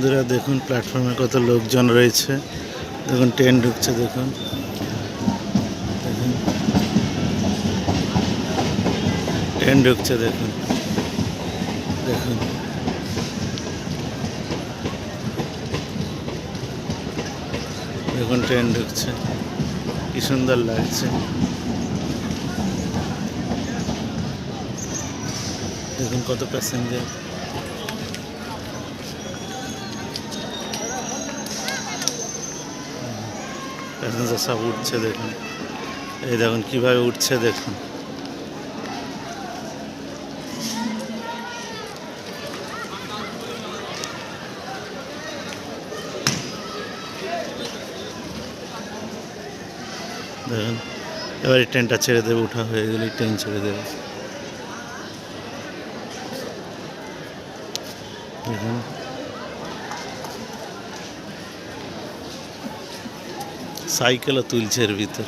বন্ধুরা, দেখুন প্ল্যাটফর্মে কত লোকজন রয়েছে। দেখুন ট্রেন ঢুকছে, দেখুন। দেখুন। ট্রেন ঢুকছে, দেখুন। দেখুন। দেখুন ট্রেন ঢুকছে। কি সুন্দর লাগছে। দেখুন, কত প্যাসেঞ্জার প্যাসেঞ্জার সব উঠছে দেখুন। এই দেখুন কীভাবে উঠছে দেখুন। দেখুন, এবার এই ট্রেনটা ছেড়ে দেবে, উঠা হয়ে গেলেই ট্রেন ছেড়ে দেবে। দেখুন সাইকেলও তুলছে এর ভিতর।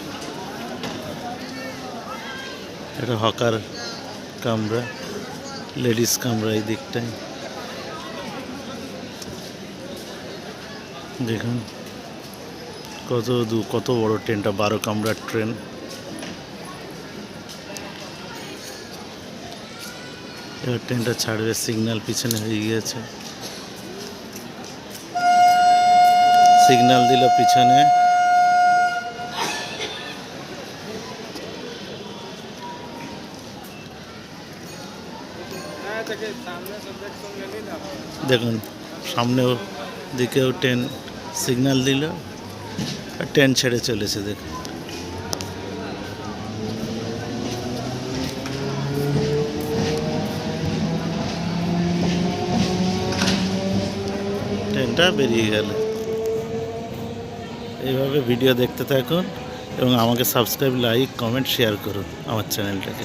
এটা হকার কামরা, লেডিস কামরা এই দিকটায় দেখুন, কত দু, কত বড় ট্রেনটা, বারো কামরার ট্রেন। এবার ট্রেনটা ছাড়বে, সিগন্যাল পিছনে হয়ে গিয়েছে। সিগন্যাল দিল পিছনে। দেখুন সামনেও দিকেও ট্রেন সিগন্যাল দিল, আর ট্রেন ছেড়ে চলেছে, দেখুন। ট্রেনটা বেরিয়ে গেল। এইভাবে ভিডিও দেখতে থাকুন এবং আমাকে সাবস্ক্রাইব লাইক কমেন্ট শেয়ার করুন আমার চ্যানেলটাকে